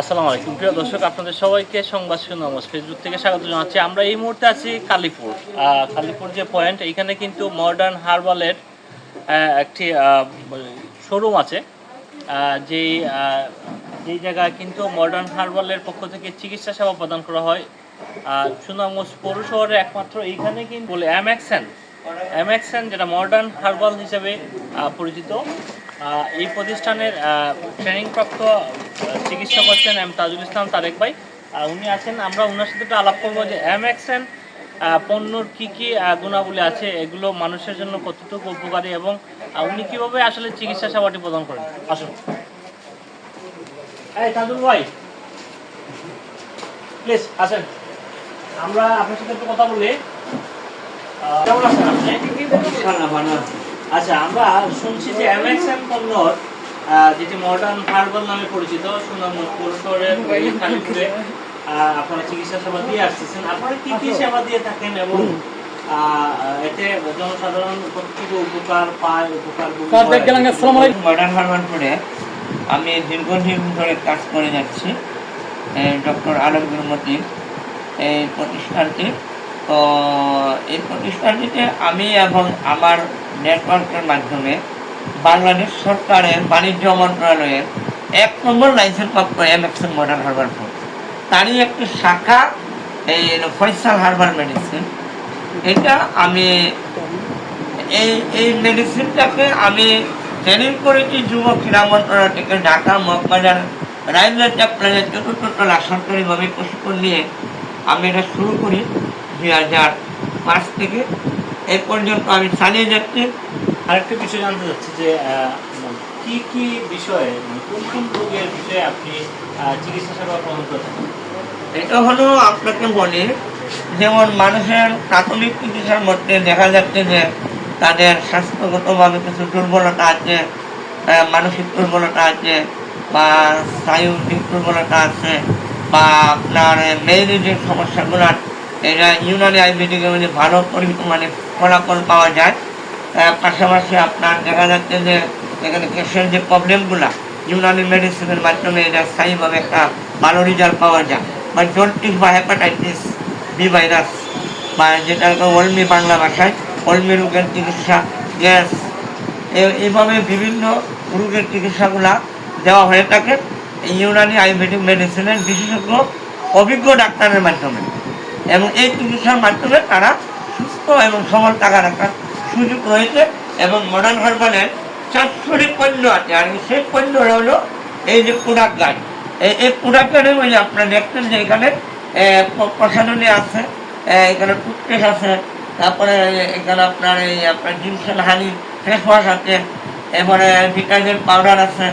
আসসালামু আলাইকুম। প্রিয় দর্শক, আপনাদের সবাইকে সংবাদ সুনামস ফেসবুক থেকে স্বাগত জানাচ্ছি। আমরা এই মুহূর্তে আছি কালীপুর। কালীপুর যে পয়েন্ট এইখানে কিন্তু মডার্ন হার্বালের একটি শোরুম আছে। যেই যেই জায়গায় কিন্তু মডার্ন হার্বালের পক্ষ থেকে চিকিৎসা সেবা প্রদান করা হয়। সুনামগঞ্জ পৌর শহরে একমাত্র এইখানে কিন্তু বলে অ্যাম্যাক্সেন অ্যাম্যাক্সেন যেটা মডার্ন হার্বাল হিসেবে পরিচিত। এই প্রতিষ্ঠানের ট্রেনিংপ্রাপ্ত চিকিৎসক হচ্ছেন এম তাজুল ইসলাম তারেক ভাই। উনি আছেন। আমরা ওনার সাথে একটু আলাপ করব যে অ্যাম্যাক্সেন পণ্যর কি কি গুণাবলী আছে? এগুলো মানুষের জন্য কতটুকু উপকারী এবং উনি কীভাবে আসলে চিকিৎসা সেবাটি প্রদান করেন? আসুন। এই তাজুল ভাই প্লিজ আসেন। আমরা আপনার সাথে একটু কথা বলি। কেমন আছেন আপনি? আচ্ছা আমরা শুনছি যে এমএক্সএম পণ্যর আহ, যেটি মডার্ন হার্বাল নামে পরিচিত খালিপুরে আপনারা চিকিৎসা সেবা দিয়ে আসতেছেন। আপনারা কি কি সেবা দিয়ে থাকেন এবং এতে জনসাধারণ কতটুকু উপকার পায় উপকার মডার্ন হারবান করে? আমি দীর্ঘদিন ধরে কাজ করে যাচ্ছি ডক্টর আলমগীর মতিন এই প্রতিষ্ঠানটি। তো এই প্রতিষ্ঠানটিতে আমি এবং আমার নেটওয়ার্কের মাধ্যমে বাংলাদেশ সরকারের বাণিজ্য মন্ত্রণালয়ের এক নম্বর লাইসেন্স প্রাপ্ত এম এক্সেন মডার্ন হারবার ফুড তারই একটি শাখা, এই ফয়সাল হারবার মেডিসিন এটা আমি, এই এই মেডিসিনটাকে আমি ট্রেনিং করেছি যুব ক্রীড়া মন্ত্রণালয় থেকে ঢাকা, মগবাজার রাইমলাটা প্লাজা চতুর্থতলা সরকারিভাবে প্রশিক্ষণ নিয়ে আমি এটা শুরু করি দুই হাজার পাঁচ থেকে। এ পর্যন্ত আমি চালিয়ে যাচ্ছি। আরেকটা বিষয় জানতে চাচ্ছি যে আহ, কি কি বিষয়ে মানে কোন কোন রোগের বিষয়ে আপনি চিকিৎসা সেবা প্রদান করে থাকেন? এটা হলো আপনাকে বলি যেমন মানুষের প্রাথমিক চিকিৎসার মধ্যে দেখা যাচ্ছে যে তাদের স্বাস্থ্যগতভাবে কিছু দুর্বলতা আছে মানসিক দুর্বলতা আছে বা স্নায়ুবিক দুর্বলতা আছে বা আপনার মেয়েদের যে সমস্যাগুলো এটা ইউনানি আয়ুর্বেদিকের মধ্যে ভালো মানে ফলাফল পাওয়া যায়। পাশাপাশি আপনার দেখা যাচ্ছে যে এখানে কেসের যে প্রবলেমগুলো ইউনানি মেডিসিনের মাধ্যমে এটা স্থায়ীভাবে একটা ভালো রেজাল্ট পাওয়া যায়। বা জন্টিস বা হেপাটাইটিস বি ভাইরাস বা যেটা অলমি বাংলা ভাষায়, অলমি রোগের চিকিৎসা, গ্যাস এইভাবে বিভিন্ন রোগের চিকিৎসাগুলা দেওয়া হয়ে থাকে ইউনানি আয়ুর্বেদিক মেডিসিনের বিশেষজ্ঞ, অভিজ্ঞ ডাক্তারের মাধ্যমে। এবং এই চিকিৎসার মাধ্যমে তারা সুস্থ এবং সবল টাকা রাখার সুযোগ হয়েছে এবং মডার্ন হারবালের চারশোটি পণ্য আছে। আর সেই পণ্য হলো এই যে প্রোডাক্ট গাইড এই এই প্রোডাক্টের মানে আপনারা দেখছেন যে এখানে আহ, প- প্রসাধনী আছে এখানে টুথপেস্ট আছে তারপরে এখানে আপনার এই আপনার জিমসেল হানি ফেস ওয়াশ আছে এরপরে ভিটামিন পাউডার আছে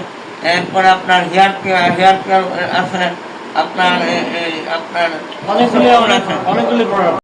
এরপরে আপনার হেয়ার কেয়ার হেয়ার কেয়ার আছে আপনার আপনার অনেকগুলি আছে অনেকগুলি